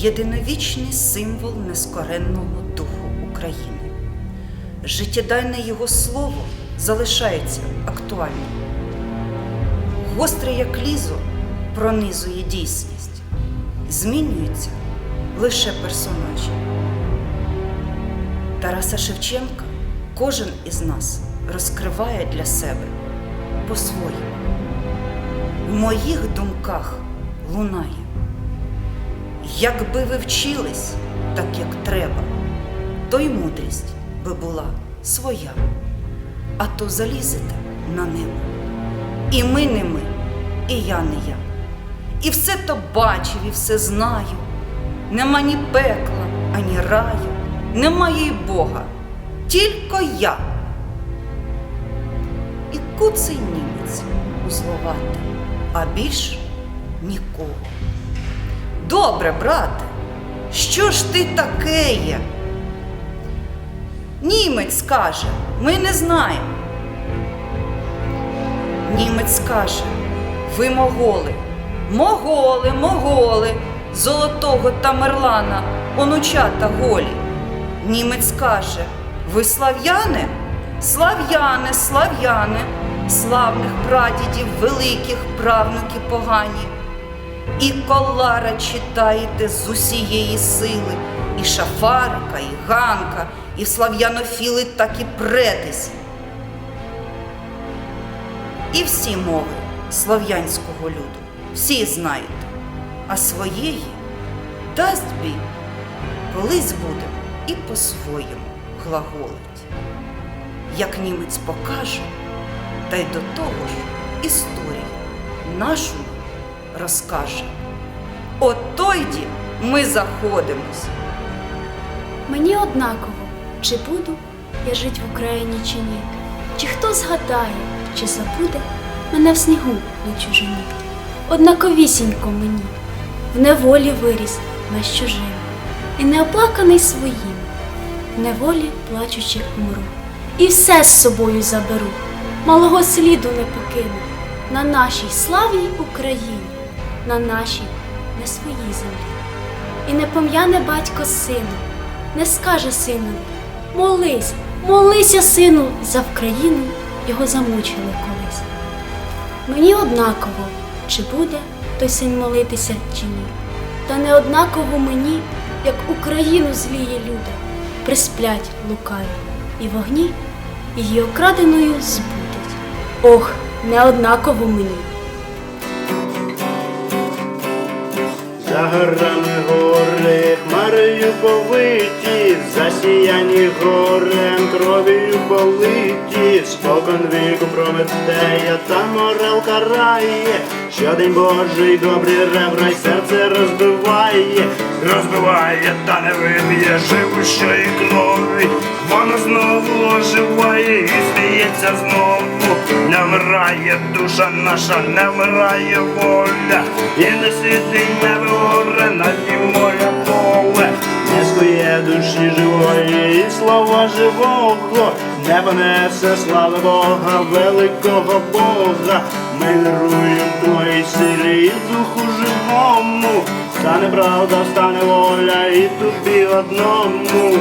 єдиновічний символ нескоренного духу України. Життєдайне його слово залишається актуальним. Гостре як лізо пронизує дійсність, змінюються лише персонажі. Тараса Шевченка кожен із нас розкриває для себе по-своєму. В моїх думках лунає. Якби ви вчились так, як треба, то й мудрість би була своя, а то залізете на небо. І ми не ми, і я не я. І все то бачив, і все знаю. Нема ні пекла, ані раю, немає й Бога, тільки я. І куций німець узловатий, а більш нікого. Добре, брате, що ж ти таке є? Німець каже, ми не знаємо. Німець каже, ви моголи, моголи, моголи, золотого Тамерлана, онучата голі. Німець каже, ви слав'яни? Слав'яни, слав'яни, славних прадідів, великих правнуки погані. І колара читаєте з усієї сили, і шафарика, і ганка, і слав'янофіли так і претесь. І всі мови слов'янського люду, всі знаєте, а своєї дасть бій, колись буде і по-своєму глаголить. Як німець покаже, та й до того ж історію нашу розкаже. От тойді ми заходимось. Мені однаково, чи буду я жить в Україні чи ні, чи хто згадає, чи забуде мене в снігу на чужині. Однаковісінько мені, в неволі виріс весь чужим, і неоплаканий своїм, в неволі плачучи умру. І все з собою заберу, малого сліду не покину на нашій славній Україні, на нашій не своїй землі. І не пом'яне батько сину, не скаже сину, молись, молися, сину, за Вкраїну його замучили колись. Мені однаково, чи буде той син молитися, чи ні. Та не однаково мені, як Україну зліє люди, присплять лукаві, і вогні її окраденою збудять. Ох, не однаково мені. За горами гори, хмарою повиті, засіяні горем, кров'ю политі, спокон віку Прометея та морал карає, щодень Божий добрі ребра й серце розбиває, розбиває та не виб'є живущої крові, воно знову оживає і сміється знову, не вмирає душа наша, не вмирає воля, і не сидить не горе, на дні поле, не душі живої, і слова живого, не понесе слави Бога, великого Бога, ми віруємо твоїй силі і духу живому, стане правда, стане воля, і тобі одному.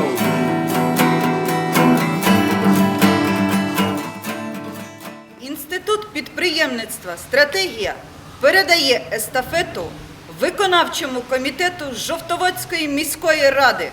Інститут підприємництва Стратегія передає естафету виконавчому комітету Жовтоводської міської ради.